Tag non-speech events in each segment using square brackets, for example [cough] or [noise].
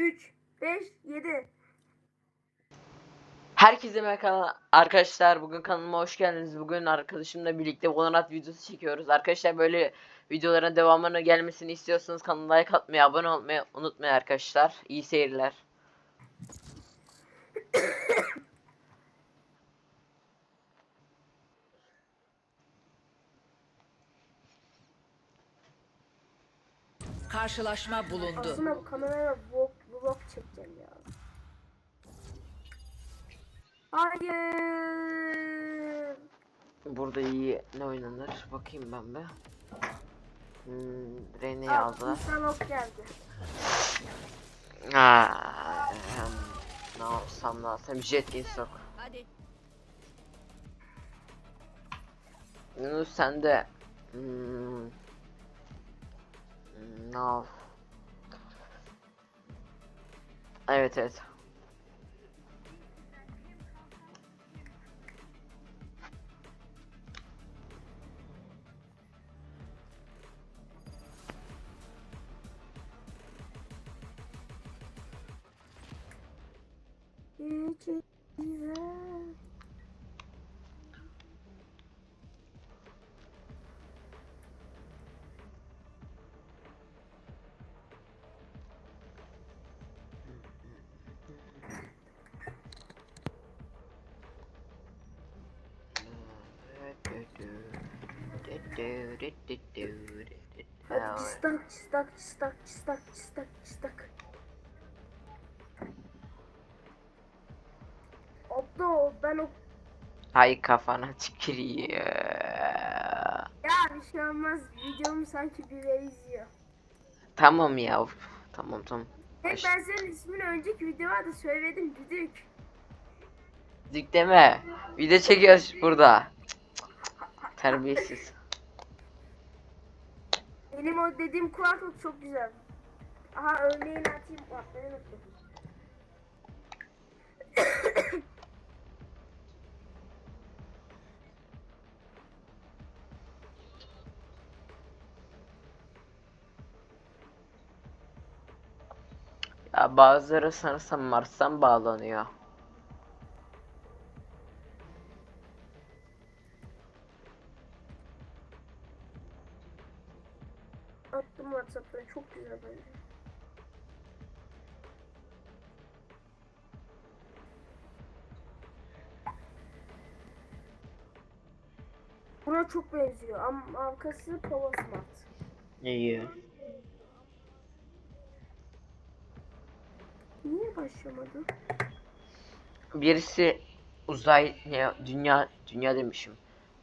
3, 5, 7. Herkese merhaba arkadaşlar. Bugün kanalıma hoş geldiniz. Bugün arkadaşımla birlikte Valorant videosu çekiyoruz. Arkadaşlar böyle videoların devamını gelmesini istiyorsanız kanala like atmayı, abone olmayı unutmayın arkadaşlar. İyi seyirler. Karşılaşma bulundu. Aslında bu kamerayla vlog çekeceğim ya. Hayır. Burada iyi ne oynanır? Bakayım ben be. Hmm, Rene'yi Aa, aldılar. insan ok geldi. Aa, ne yapsam ne yapsam jet sok. Hadi. Yunus sen de hmm, hmm, ne yap? Evet evet. Hadi çıstak çıstak çıstak çıstak çıstak çıstak. Abdo ben o Ay kafana tükürüyor. ya bir şey olmaz videomu sanki biri izliyor. Tamam ya. Tamam tamam. Hey Baş- ben senin ismini önceki videoda söyledim düdük. Dik deme. Video çekiyoruz burada. Terbiyesiz. Benim o dediğim kulaklık çok güzel. Aha örneğini atayım. Bak ben unuttum. Ya bazıları sanırsam Mars'tan bağlanıyor. Ama arkası Polo Smart. İyi. Niye başlamadı? Birisi uzay ne dünya dünya demişim.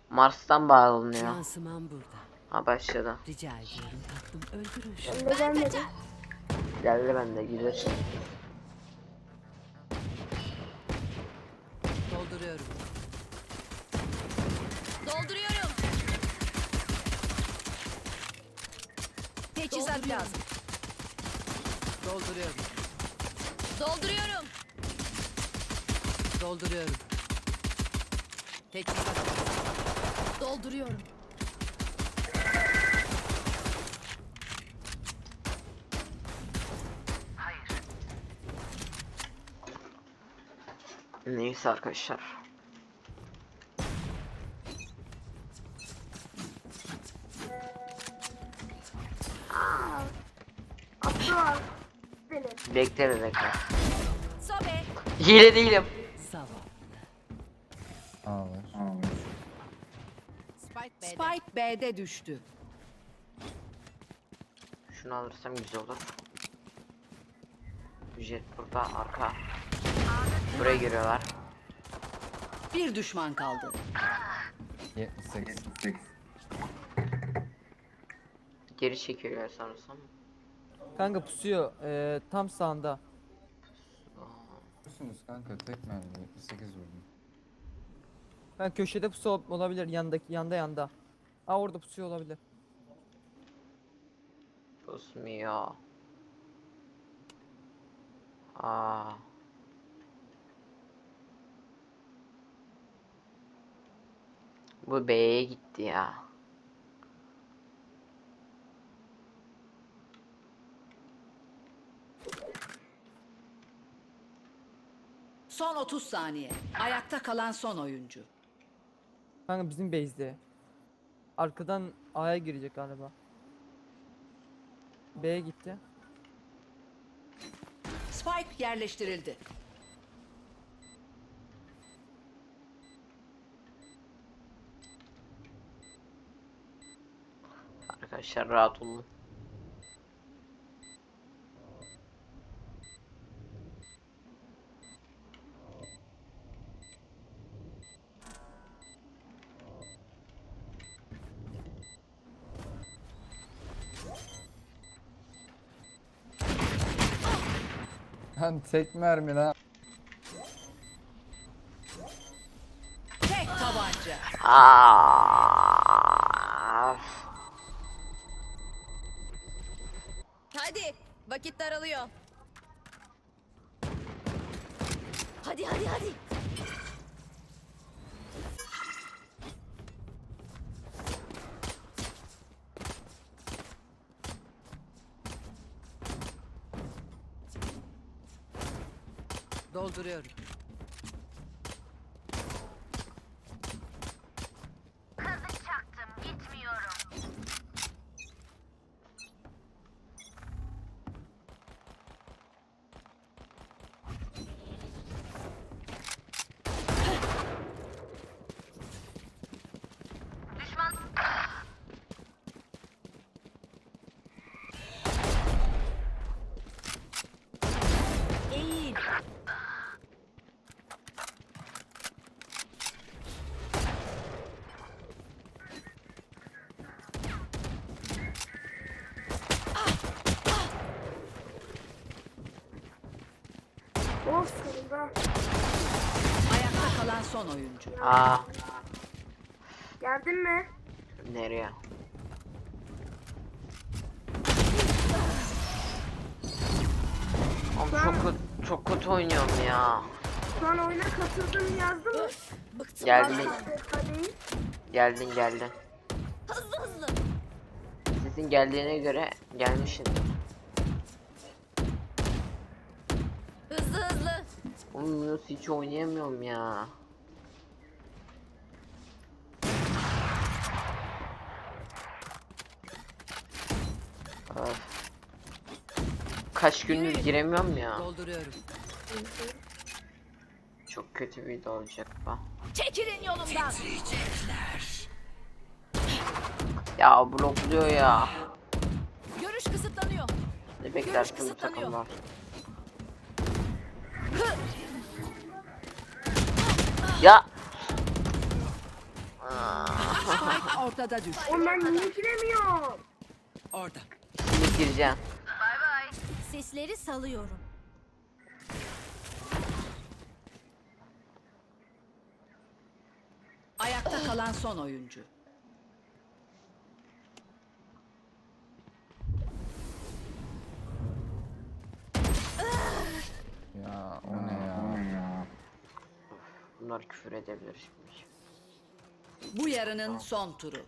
Mars'tan bağlanıyor. Lansıman burada. Ha başladı. Rica ediyorum tatlım öldürün şunu. Ben de gelmedi. Geldi bende. Dolduruyorum. Dolduruyorum. Teçhizat lazım. Dolduruyorum. Dolduruyorum. Dolduruyorum. Teçhizat. Dolduruyorum. Neyse arkadaşlar. Bekle be bekle. Sobe. Hile değilim. Ağlar. Spike B'de düştü. Şunu alırsam güzel olur. Jet burada arka. Buraya giriyorlar. Bir düşman kaldı. 78. Geri çekiliyor sanırsam. Kanka pusuyor eee, tam sağında. Biliyorsunuz kanka tek mermi 78 vurdum. Ha köşede pusu ol- olabilir yandaki yanda yanda. Aa orada pusuyor olabilir. Pusmuyor. Aa. Bu B'ye gitti ya. Son 30 saniye. Ayakta kalan son oyuncu. Kanka bizim base'de. Arkadan A'ya girecek galiba. B'ye gitti. Spike yerleştirildi. Arkadaşlar rahat olun. Lan tek mermi lan. Tek tabanca. Aa! Dolduruyorum. Oh sonunda. Ayakta kalan son oyuncu. Aa, Geldin mi? nereye? Oğlum çok kötü, çok kötü oynuyorum ya. Şu an oyuna katıldım yazdı mı? Bıktım. Geldi. Hadi, hadi. Geldin geldin. Hızlı hızlı. Sesin geldiğine göre gelmişsin. Hızlı hızlı. Oğlum Yunus hiç oynayamıyorum ya. Öf. Kaç gündür giremiyorum ya. Dolduruyorum. Çok kötü bir video olacak bu. Çekilin yolumdan. Ya blokluyor ya. Görüş kısıtlanıyor. Ne beklersin bu kısıtlanıyor. takımlar? Ya Spike ortada. Oğlum ben niye giremiyorum? Orada. şimdi gireceğim. Sesleri salıyorum. Ayakta kalan son oyuncu. Ya o ne ya? Bunlar küfür edebilir şimdi. Bu yarının son turu.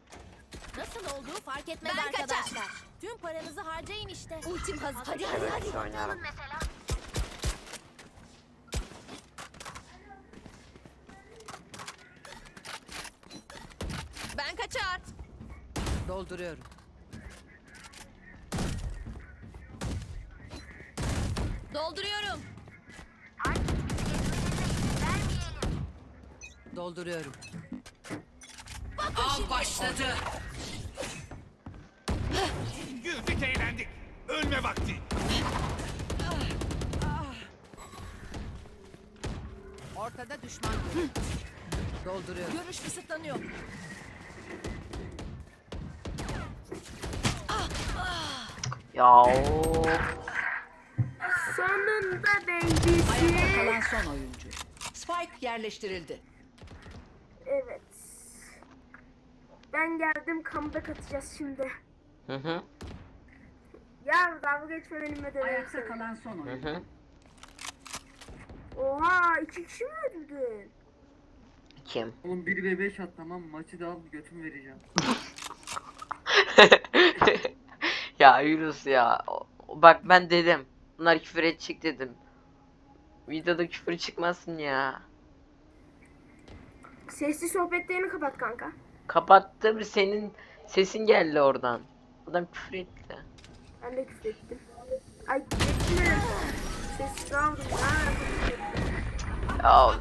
Nasıl olduğu fark etmez arkadaşlar. Tüm paranızı harcayın işte. Ultim hazır. Hadi hadi Evet, hadi. oynayarak. Ben kaçar. Dolduruyorum. Dolduruyorum. Dolduruyorum. Av başladı. Güldük eğlendik. Ölme vakti. Ortada düşman görüldü. Dolduruyorum. Görüş kısıtlanıyor. Ya. Sonunda Ayakta babysi. kalan son oyuncu. Spike yerleştirildi. Evet. Ben geldim comeback atacağız şimdi. Hı hı. Ya dalga geçme benimle de Ayakta kalan son Hı oyuncu. hı. Oha iki kişi mi öldürdün? Kim? Oğlum 1 ve 5 at tamam maçı da al götümü vereceğim. [laughs] ya Yunus ya. O- Bak ben dedim. Bunlar küfür edecek dedim. videoda küfür çıkmasın ya. Sesli sohbetlerini kapat kanka. Kapattım senin sesin geldi oradan. Adam küfür etti. Ben de küfür ettim. Ay ettim. Sessiz aldım. Ya,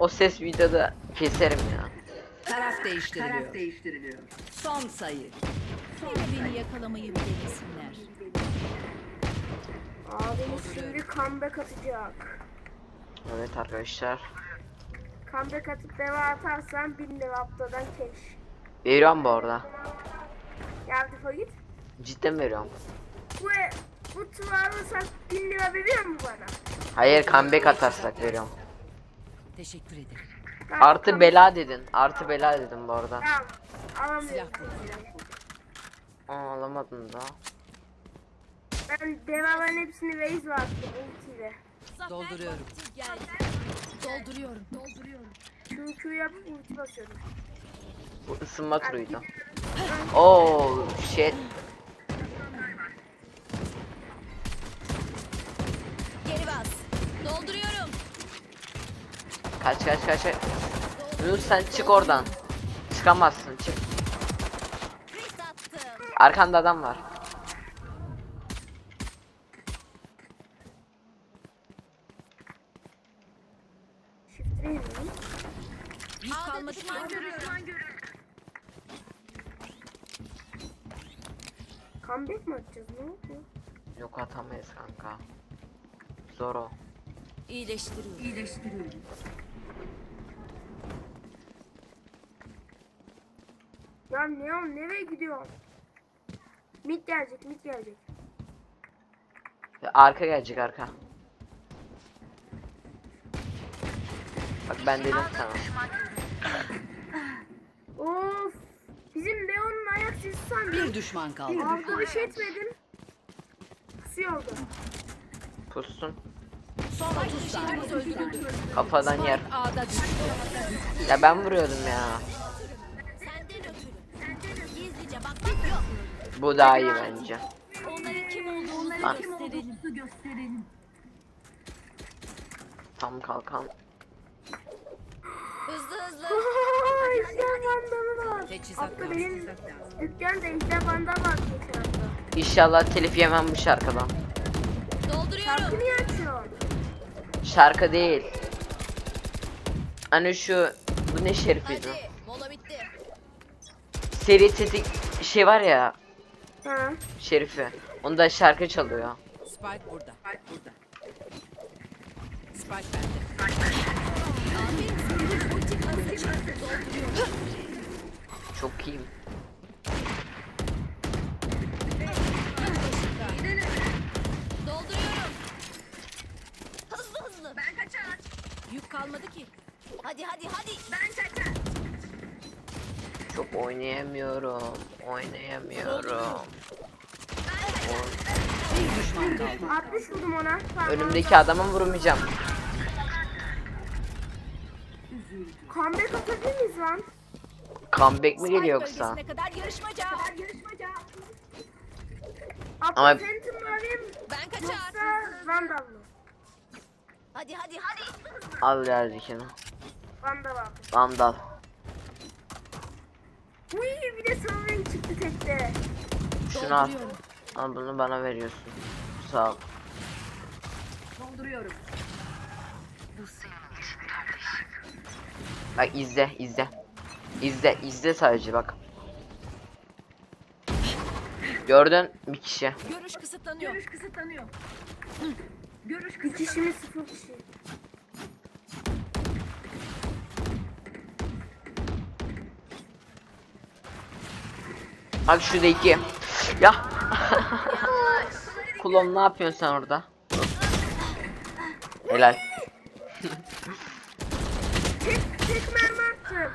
o ses videoda keserim ya. Taraf değiştiriliyor. Taraf değiştiriliyor. Son sayı. Yine beni yakalamayı bir denesinler. Abimiz şimdi comeback atacak. Evet arkadaşlar. Comeback atıp deva atarsan 1000 lira haftadan cash. Veriyorum bu arada. Gel defa git. Cidden veriyorum. Bu, bu tuvağı alırsak 1000 lira veriyor mu bana? Hayır comeback atarsak veriyorum. Teşekkür ederim. Tamam, Artı tamam. bela dedin. Artı bela dedim bu arada. Tamam. Alamıyorum. Aa, alamadın da. Ben devaların hepsini raise var ultiyle. Dolduruyorum. Dolduruyorum. Dolduruyorum. Çünkü yapıp ulti basıyorum. Bu ısınma turuydu. Oo shit. Geri bas. Dolduruyorum. Kaç kaç kaç. kaç. Yunus sen çık oradan. Çıkamazsın çık. Arkanda adam var. Shift raise mi? Yük kalmadı ki. Comeback mi atacağız? Ne oldu? Yok atamayız kanka. Zor o. İyileştiriyorum. İyileştiriyorum. Ya Neon nereye gidiyor? Mid gelecek, mid gelecek. Ya Arka gelecek arka. Bak ben dedim sana. Of! Bizim Neon'un ayak sesi sanki. Bir düşman kaldı. Aldı bir şey etmedim. Pusuyordu. Pussun. Son 30 saniye. öldürüldü. Kafadan yer. Düştü. Ya ben vuruyordum ya. Senden ötürü. Gizlice bakmak yok. Bu daha iyi bence. Onların kim olduğunu Lan. gösterelim. Tam kalkan. Hızlı hızlı. İşte bandalı var. Teçhizat Hatta lazım. benim dükkanda işte banda var. İnşallah telif yemem bu şarkıdan. Dolduruyorum. Şarkı niye açıyorsun? Şarkı değil. Hani şu bu ne şerifiydi? Hadi. Mola bitti. Seri tetik şey var ya Ha. şerifi. Onda şarkı çalıyor. Spike burada. Spike burada. Spike bende. Çok iyiyim. Dolduruyorum. Hızlı hızlı. Ben kaçar. Yük kalmadı ki. Hadi hadi hadi. Ben kaçar. Çok oynayamıyorum. Oynayamıyorum. Bir düşman kaldı. 60 vurdum ona. Tamam. Önümdeki adama vurmayacağım. Comeback atabilir miyiz lan? Comeback mi geliyor yoksa? bölgesine kadar yarışmaca. Ama Ama- Phantom mı alayım Ben kaçar. yoksa Vandal mı? Hadi hadi hadi. Al geldikini. Vandal abi. Vandal. Uy bir de sarı renk çıktı tekte. Şunu al. Al bunu bana veriyorsun. Sağ ol. Dolduruyorum. Bak izle izle. İzle izle sadece bak. Gördün bir kişi. Görüş kısıtlanıyor. Bir kişi mi sıfır kişi? Bak şurada iki. Ya. Kulon ne yapıyorsun sen orada? Helal. Tek, tek mermi attım.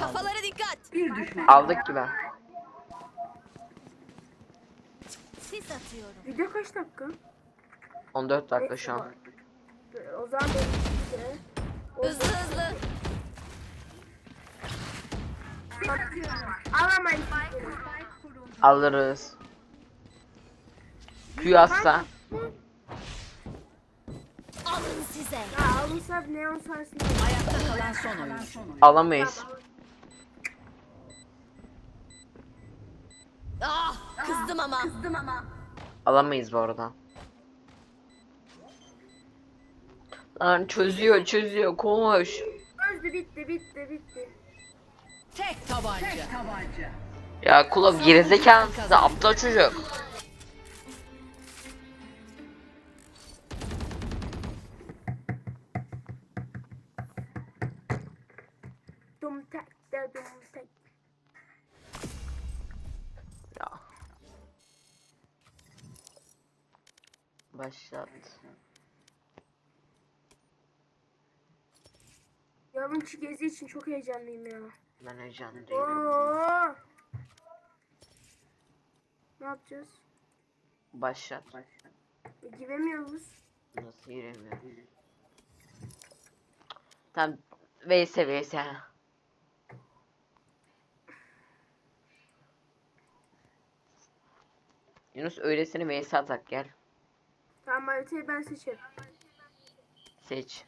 Kafalara dikkat. Aldık gibi. Sis atıyorum. Video kaç dakika? 14 dakika şu an. O zaman benim de. Hızlı hızlı. Alamayız. Alırız. Q atsa. Alın size. Ya alırsa neon sarsın. Ayakta kalan son oyuncu. Alamayız. Ah kızdım ama. Kızdım ama. Alamayız bu arada. Lan çözüyor çözüyor koş. Öldü bitti bitti bitti. Tek tabanca. Ya kulak gerizekalı size aptal çocuk. Şu gezi için çok heyecanlıyım ya. Ben heyecanlıyım. Oo. Ne yapacağız? Başlat. E, giremiyoruz. Nasıl giremiyor? Tamam. VS VS. Yunus öylesine VS atak gel. Tamam haritayı ben seçerim. Seç.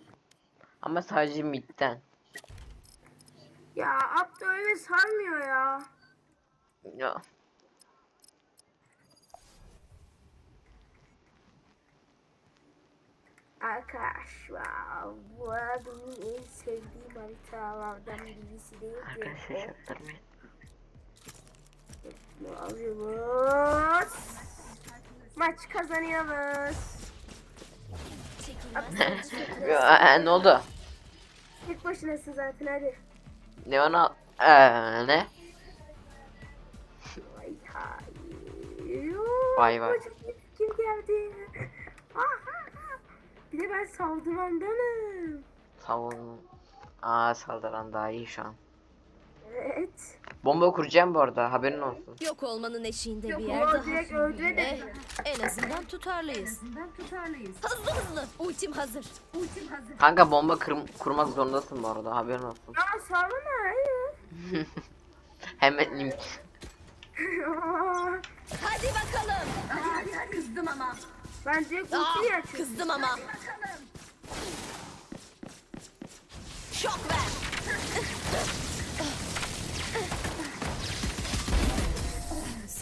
Ama sadece midden. Ya Abdü öyle sarmıyor ya. Ya. Arkadaşlar bu benim en sevdiğim haritalardan birisi değil de Arkadaşlar çaktırmayın. Ne alıyoruz? Maç kazanıyoruz. [laughs] Ya, ne oldu? Tek başınasın zaten hadi. Ne ona? Eee ne? Vay. Vay Kim geldi? Bir de ben saldırandanım. Savun. Aa saldıran daha iyi şu an. Bomba kuracağım bu arada haberin olsun. Yok olmanın eşiğinde bir O yer direkt daha. öldüre Eh, de. en azından tutarlıyız. Hızlı hızlı. Ultim hazır. Kanka bomba kır- kurmak zorundasın bu arada haberin olsun. Ya sallama hayır. Hemen link. [laughs] Hadi bakalım. kızdım ama. ben direkt ultiyi açıyorum. kızdım ama. Şok ver. [laughs]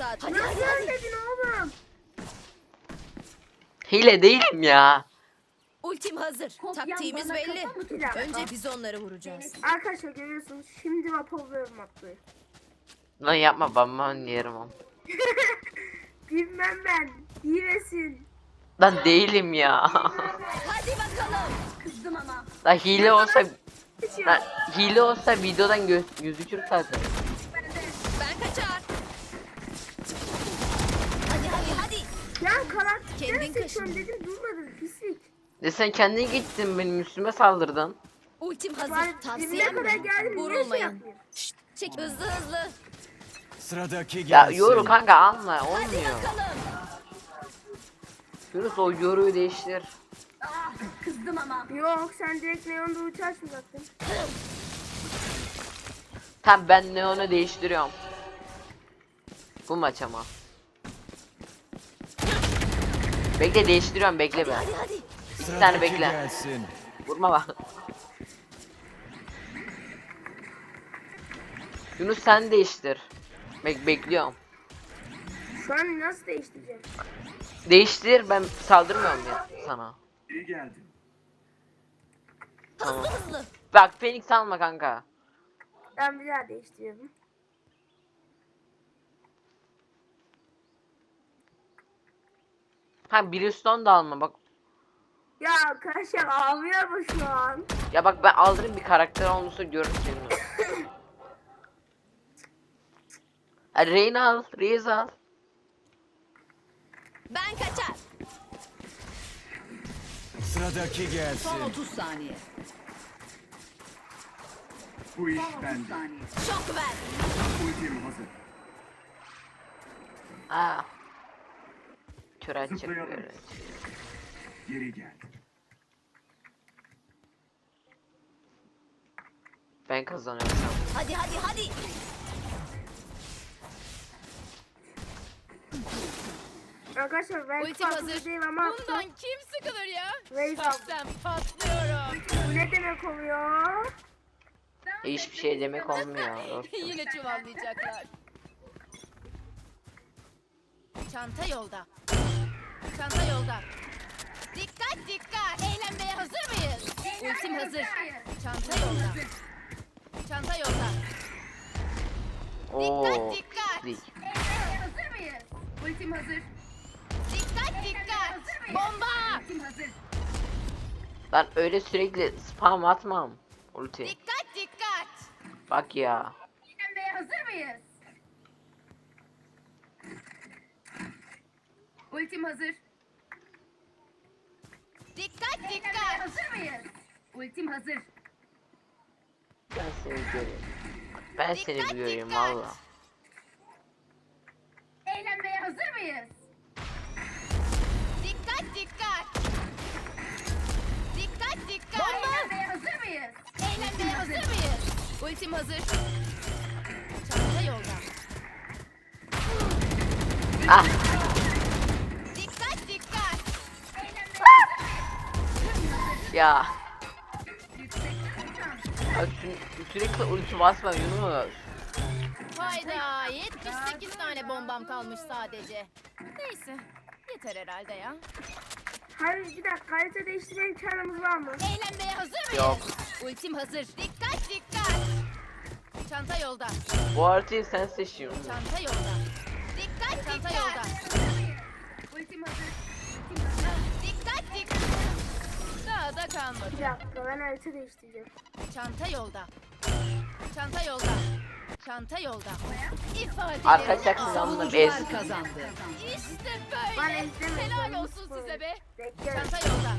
Saat. Hadi hadi Nasıl hadi. ölmedin oğlum? Hile değilim ya. Ultim hazır. Taktiğimiz belli. Silah. Önce biz onları vuracağız. Arkadaşlar görüyorsunuz şimdi vapurluyorum atlayı. Lan yapma ben yerim onu. [laughs] Bilmem ben. Hilesin. Lan değilim ya. Hadi bakalım. Kızdım ama. Lan hile olsa Hiç lan hile olsa videodan göz gözükür zaten. Ben kaçar. Hadi hadi hadi. Ya seçiyorum kaşındın. dedim durmadın pislik. De sen kendin gittin benim üstüme saldırdın. Ultim hazır. Tavsiyem kadar mi? geldim. Niye şey Vurulmayın. Şşt, çek hızlı hızlı. Sıradaki Ya gelsin. yoru kanka Hadi olmuyor. bakalım. Yunus o yoruyu değiştir. Kızdım ama. Yok sen direkt Neon'da uçu açmayacaktın. Tamam ben Neon'u değiştiriyorum. Bu maç ama. Bekle değiştiriyorum bekle be. Hadi hadi. Bir Sıradaki tane bekle. Vurma bak. Yunus sen değiştir. Bek bekliyorum. Şu an nasıl değiştireceğim? Değiştir ben saldırmıyorum ya sana. İyi geldin. Tamam. Hızlı hızlı. Bak Phoenix alma kanka. Ben bir daha değiştiriyorum. Ha Brimstone da alma bak. Ya arkadaşlar ağlıyor mu şu an? Ya bak ben aldırayım bir karakter olmuşsa görürsün. [laughs] Ha, Reyna al, Reis al. Ben kaçar. Sıradaki Son gelsin. 30 saniye. Bu iş bende. Şok ver. Ultim hazır. Aa. Açacak Zıplayalım. böyle. Geri gel. Ben kazanıyorum. Hadi hadi hadi. Arkadaşlar ben Ultim hazır. değil ama Bundan kim sıkılır ya? Raze aldım. Sen patlıyorum. Bu ne demek oluyor? Hiçbir şey demek olmuyor. [laughs] Yine çuvallayacaklar. Çanta yolda. Çanta yolda. Dikkat dikkat. Eğlenmeye hazır mıyız? Ultim hazır. Çanta yolda. Çanta yolda. Oo. dikkat. dik. hazır mıyız? Ultim hazır. Dikkat dikkat. Bomba. Ultim hazır. Lan öyle sürekli spam atmam. Ulti. Dikkat dikkat. Bak ya. Eğlenmeye hazır mıyız? Ultim hazır. Dikkat dikkat. hazır mıyız? Ultim hazır. Ben seni görüyorum. Ben seni Dikkat, görüyorum dikkat. valla. Eğlenmeye hazır mıyız? Dikkat dikkat. Dikkat dikkat. Eğlenmeye hazır mıyız? Eğlenmeye hazır mıyız? Ultim hazır. Çanta yolda. Ah ya. Ya sü- sürekli ulti basma Yunus. Hayda 78 tane bombam kalmış sadece. Neyse yeter herhalde ya. Hayır bir dakika harita değiştirme imkanımız var mı? Eğlenmeye hazır mıyız? Yok. Ultim hazır. Dikkat dikkat. Çanta yolda. Bu haritayı sen seçiyorsun. Çanta yolda. Dikkat Çanta yolda. Kalmadı. Bir dakika ben harita değiştireceğim. Çanta yolda. Çanta yolda. Çanta yolda. İfadelerini Arkadaşlar kazandım. Ez. Savunucular kazandı. İşte Ben böyle. izlemedim. Helal olsun size be. Bekle. Çanta yolda.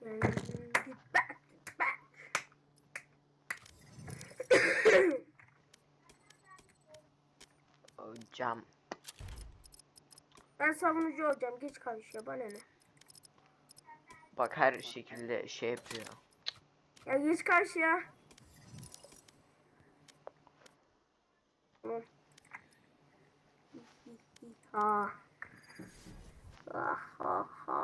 [laughs] Hocam. Ben savunucu olacağım. Geç karşıya bana ne? Bak her şekilde şey yapıyor. Ya geç karşıya. Tamam. Ha. Ah, ha, ha,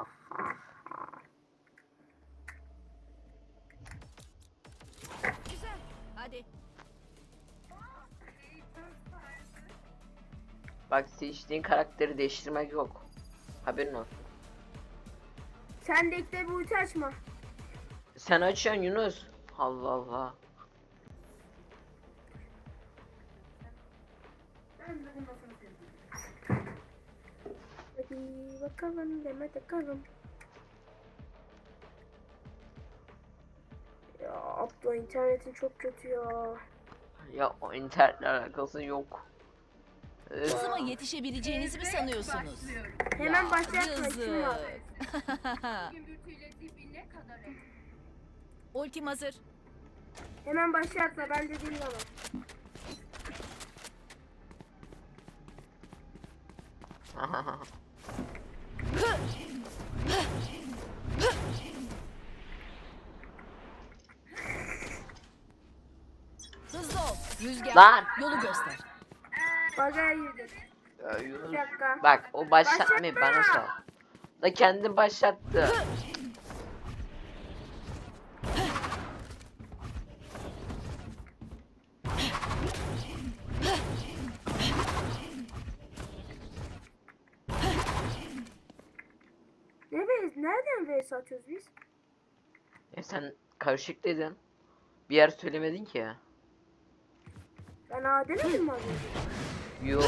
Bak seçtiğin karakteri değiştirmek yok. Haberin olsun. Sen de ilk de ulti açma. Sen açıyorsun Yunus. Allah Allah. Hadi bakalım deme bakalım. Ya abla internetin çok kötü ya. Ya o internetle alakası yok. Hızıma yetişebileceğinizi mi sanıyorsunuz? Hemen başlatma Yazık. [laughs] Ultim hazır. Hemen başlatma ben dediğim zaman. Hızlı ol. Rüzgar. Lan. Yolu göster. Baga girdik. Ya Bir Yunus. dakika. Bak o başlatmayı Başlatma. bana sal. Da kendi başlattı. Ne? Nereden vs atıyoruz biz? E sen karışık dedin. Bir yer söylemedin ki. Ben A demedim mi az önce? Yo.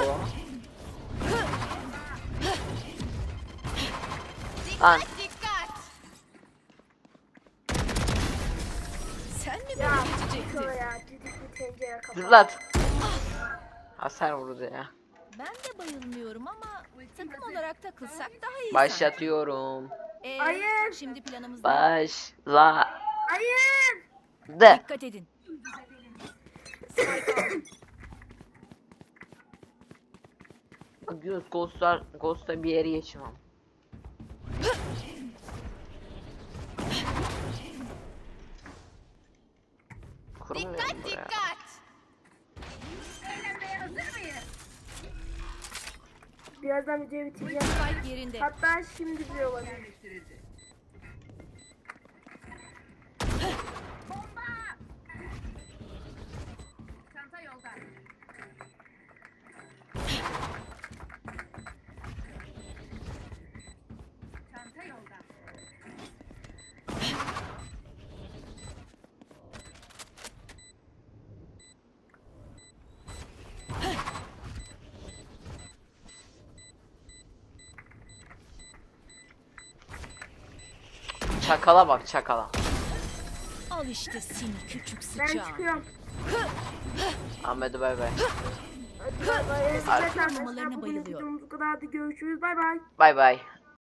Lan Dikkat dikkat. Sen mi Ya şöyle ya zırlat. Hasar vurdu ya. Ben de bayılmıyorum ama takım olarak takılsak daha iyi. Başlatıyorum. Ee, Hayır. Şimdi planımız? Başla. Hayır. De. Dikkat edin. Ghost, Ghost'lar, Ghost'la bir yere geçmem. Dikkat dikkat. Birazdan videoyu bitireceğim. Hatta şimdi bile olabilir. Çakala bak çakala. Al işte seni küçük Ben sıçağın. çıkıyorum. Ahmet'e bay bay. Hadi bay bay. Arkadaşlar bayılıyorum. videomuz bu kadar. Hadi görüşürüz. Bay bay. Bay bay.